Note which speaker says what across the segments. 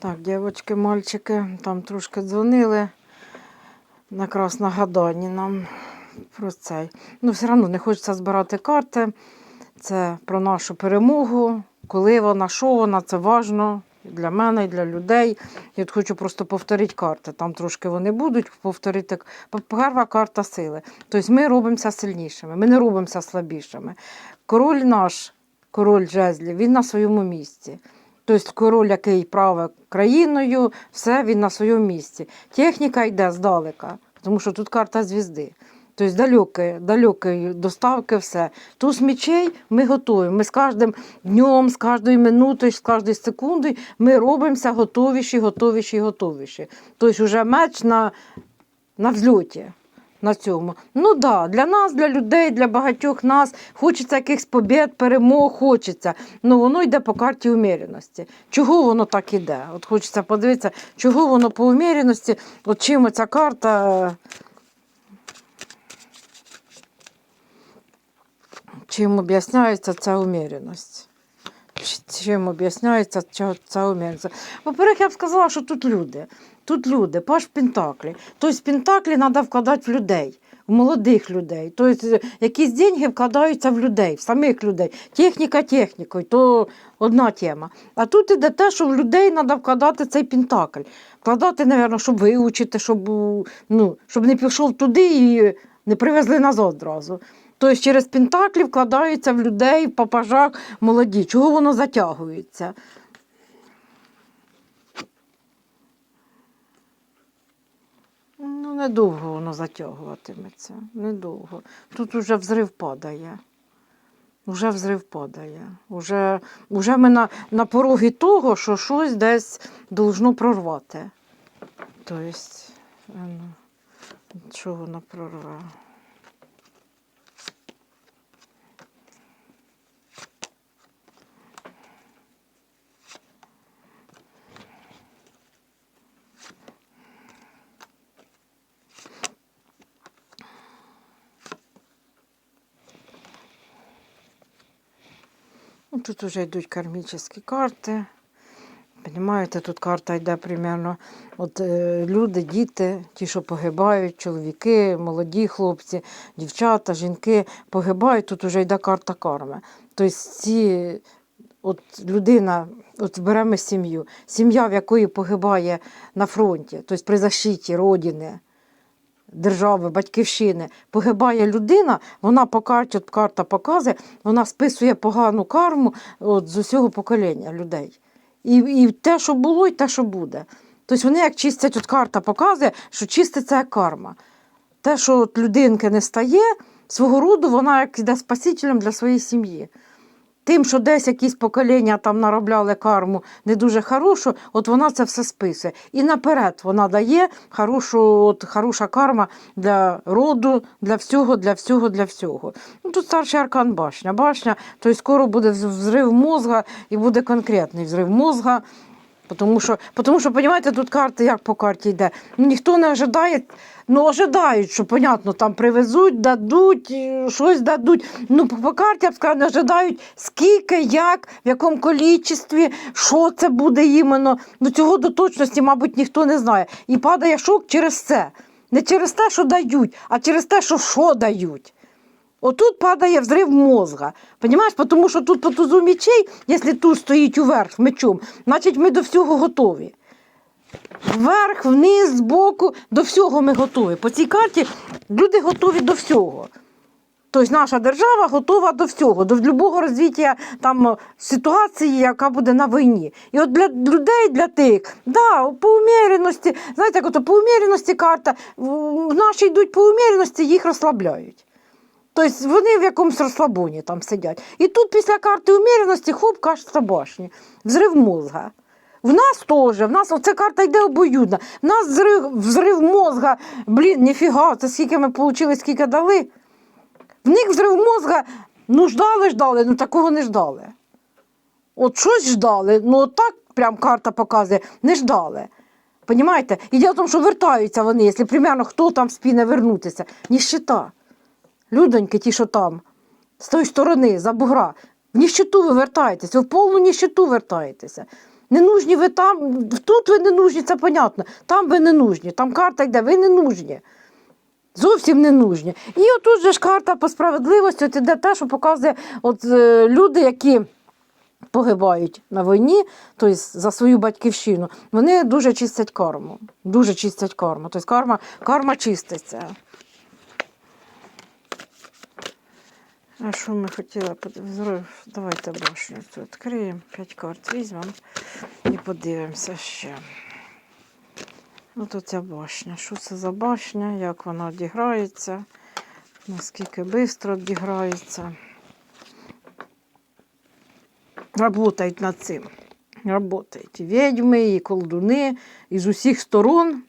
Speaker 1: Так, дівчатки, мальчики, там трошки дзвонили. Якраз нагадання нам про цей. Ну, все одно не хочеться збирати карти. Це про нашу перемогу. Коли вона, що вона, це важно для мене, і для людей. Я от хочу просто повторити карти. Там трошки вони будуть повторити. Перша карта сили. Тобто ми робимося сильнішими, ми не робимося слабішими. Король наш, король жезлів, він на своєму місці. Тобто король, який править країною, все він на своєму місці. Техніка йде здалека, тому що тут карта звізди. Тобто далекі, далекі доставки, все. Туз мечей ми готові. Ми з кожним днем, з кожною минутою, з кожною секундою ми робимося готовіші, готовіші, готовіші. Тобто вже меч на, на взльоті. На цьому. Ну да, для нас, для людей, для багатьох нас хочеться якихось побід, перемог, хочеться. Ну воно йде по карті уміряності. Чого воно так іде? От хочеться подивитися, чого воно по уміряності, от чим ця карта. Чим об'ясняється ця уміряність? Чим об'ясняється ця, уміряність? По-перше, я б сказала, що тут люди. Тут люди, паш Пентаклі. Тобто Пентаклі треба вкладати в людей, в молодих людей. Тобто е, якісь деньги вкладаються в людей, в самих людей. Техніка технікою, то одна тема. А тут іде те, що в людей треба вкладати цей Пентакль. Вкладати, мабуть, щоб вивчити, щоб, ну, щоб не пішов туди і не привезли назад одразу. Тобто через Пентаклі вкладаються в людей, в папажах молоді. Чого воно затягується? Ну, недовго воно затягуватиметься. Недовго. Тут уже взрив падає. Уже взрив падає. Уже, уже ми на, на порогі того, що щось десь должно прорвати. Тобто, чого воно прорве? Тут вже йдуть кармічні карти. Понимаєте, тут карта йде примерно. От е, люди, діти, ті, що погибають, чоловіки, молоді хлопці, дівчата, жінки погибають, тут вже йде карта карми. Тобто ці, от людина, от беремо сім'ю, сім'я, в якої погибає на фронті, тобто при защиті родини, держави, батьківщини, погибає людина, вона по карті, от карта показує, вона списує погану карму от, з усього покоління людей. І, і те, що було, і те, що буде. Тобто вони як чистять, от карта показує, що чиститься карма. Те, що от людинки не стає, свого роду вона як йде спасителем для своєї сім'ї. Тим, що десь якісь покоління там наробляли карму не дуже хорошу, от вона це все списує. І наперед вона дає хорошу, от, хороша карма для роду, для всього, для всього, для всього. Ну, тут старший аркан башня. Башня, то й скоро буде взрив мозга і буде конкретний взрив мозга. Тому що, тому що, розумієте, тут карти як по карті йде. Ну, ніхто не ожидає, ну ожидають, що, понятно, там привезуть, дадуть, е, щось дадуть. Ну, по, по карті, я б сказала, не ожидають, скільки, як, в якому кількості, що це буде іменно. Ну, цього до точності, мабуть, ніхто не знає. І падає шок через це. Не через те, що дають, а через те, що що дають. Отут падає взрив мозга. Понимаєш? Тому що тут по тузу мечей, якщо тут стоїть уверх мечом, значить ми до всього готові. Вверх, вниз, збоку, до всього ми готові. По цій карті люди готові до всього. Тобто наша держава готова до всього, до будь-якого розвиття там, ситуації, яка буде на війні. І от для людей, для тих, да, по уміряності, знаєте, як ото по уміряності карта, наші йдуть по уміряності, їх розслабляють. Тобто вони в якомусь розслабоні там сидять. І тут після карти уміряності хоп, кажеться башні. Взрив мозга. В нас теж, в нас оця карта йде обоюдна. В нас взрив, взрив мозга. Блін, ніфіга, це скільки ми отримали, скільки дали. В них взрив мозга, ну ждали, ждали, ну такого не ждали. От щось ждали, ну от так прям карта показує, не ждали. Понімаєте? І діло в тому, що вертаються вони, якщо примерно хто там спіне вернутися. Ніщита. Людоньки, ті, що там, з тої сторони, за бугра, в ніщиту ви вертаєтеся, в повну ніщиту вертаєтеся. Не нужні ви там, тут ви не нужні, це понятно. Там ви не нужні, там карта йде, ви не нужні. Зовсім не нужні. І отут же ж карта по справедливості, от іде те, що показує от, е, люди, які погибають на війні, тобто за свою батьківщину, вони дуже чистять карму. Дуже чистять карму. Тобто карма, карма чиститься. А що ми хотіли? Давайте башню цю відкриємо, п'ять карт візьмемо і подивимося ще. От оця башня. Що це за башня, як вона одіграється, наскільки швидко одіграється. Работають над цим. Работають. І відьми, і колдуни, і з усіх сторон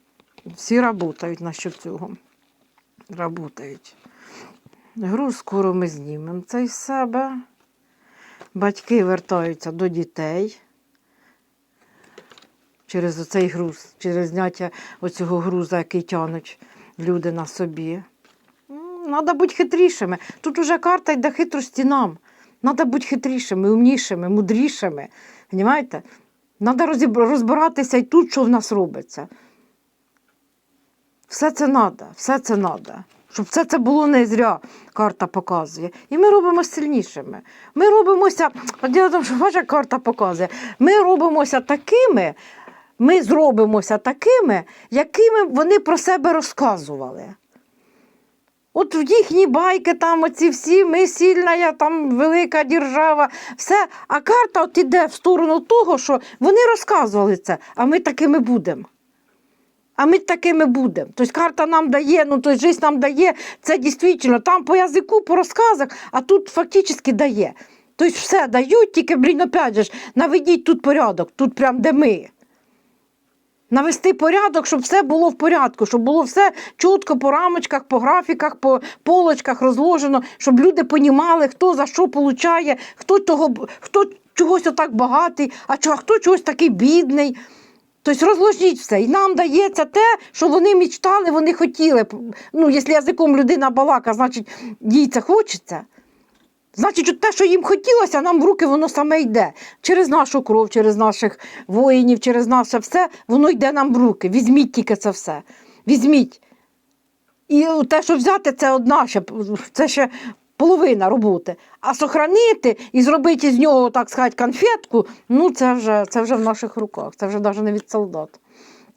Speaker 1: всі працюють насчет цього. Работають. Груз скоро ми знімемо цей з себе. Батьки вертаються до дітей через оцей груз, через зняття оцього груза, який тянуть люди на собі. Треба бути хитрішими. Тут уже карта йде хитрості нам. Треба бути хитрішими, умнішими, мудрішими. Понімаєте? Треба розбиратися і тут, що в нас робиться. Все це треба, все це треба. Щоб все це було не зря, карта показує. І ми робимо сильнішими. Ми робимося, діло в що ваша карта показує, ми робимося такими, ми зробимося такими, якими вони про себе розказували. От в їхні байки, там оці всі, ми сильна, я там велика держава, все. А карта от іде в сторону того, що вони розказували це, а ми такими будемо. А ми такими будемо. Тобто карта нам дає, ну тобто життя нам дає, це дійсно там по язику, по розказах, а тут фактично дає. Тобто все дають, тільки, блін, опять же, наведіть тут порядок, тут прям де ми. Навести порядок, щоб все було в порядку, щоб було все чітко по рамочках, по графіках, по полочках розложено, щоб люди понімали, хто за що получає, хто того, хто чогось отак багатий, а хто чогось такий бідний. Тобто розложіть все. І нам дається те, що вони мечтали, вони хотіли. Ну, якщо язиком людина балака, значить їй це хочеться. Значить, от те, що їм хотілося, нам в руки воно саме йде. Через нашу кров, через наших воїнів, через наше все, воно йде нам в руки. Візьміть тільки це все. Візьміть. І те, що взяти, це одна ще, це ще половина роботи. А сохранити і зробити з нього, так сказати, конфетку, ну це вже, це вже в наших руках, це вже навіть не від солдат.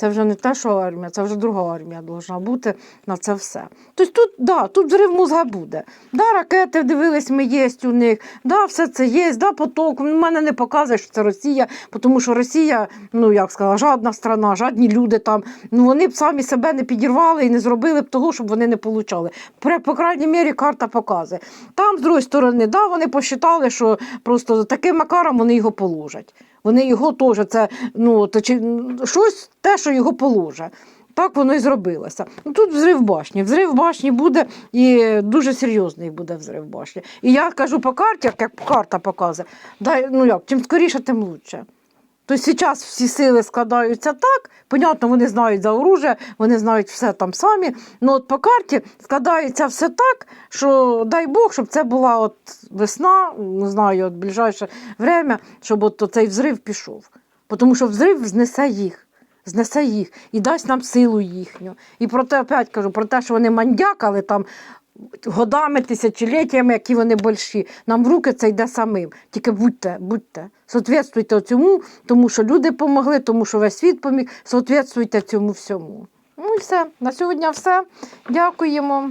Speaker 1: Це вже не те, що армія, це вже друга армія повинна бути на це все. Тобто тут, да, тут взрив мозга буде. Да, ракети дивились, ми є у них, да, все це є, да, поток. У мене не показує, що це Росія, тому що Росія, ну як сказала, жадна страна, жадні люди там. Ну вони б самі себе не підірвали і не зробили б того, щоб вони не получали. По, по крайній мірі, карта показує. Там, з другої сторони, да, вони посчитали, що просто таким макаром вони його положать. Вони його теж це ну, то, чи, щось те, що його положе. Так воно і зробилося. Ну, тут взрив башні. Взрив башні буде і дуже серйозний буде взрив башні. І я кажу по карті, як карта показує, дай, ну як, чим скоріше, тим краще. Тобто зараз всі сили складаються так, понятно, вони знають за оружие, вони знають все там самі. Ну от по карті складається все так, що дай Бог, щоб це була от весна, не знаю, от ближайше время, щоб от цей взрив пішов. Тому що взрив знесе їх. Знесе їх і дасть нам силу їхню. І про те, опять кажу, про те, що вони мандякали там годами, тисячоліттями, які вони больші. Нам в руки це йде самим. Тільки будьте, будьте, соответствуйте цьому, тому що люди допомогли, тому що весь світ поміг, соответствуйте цьому всьому. Ну і все. На сьогодні все. Дякуємо.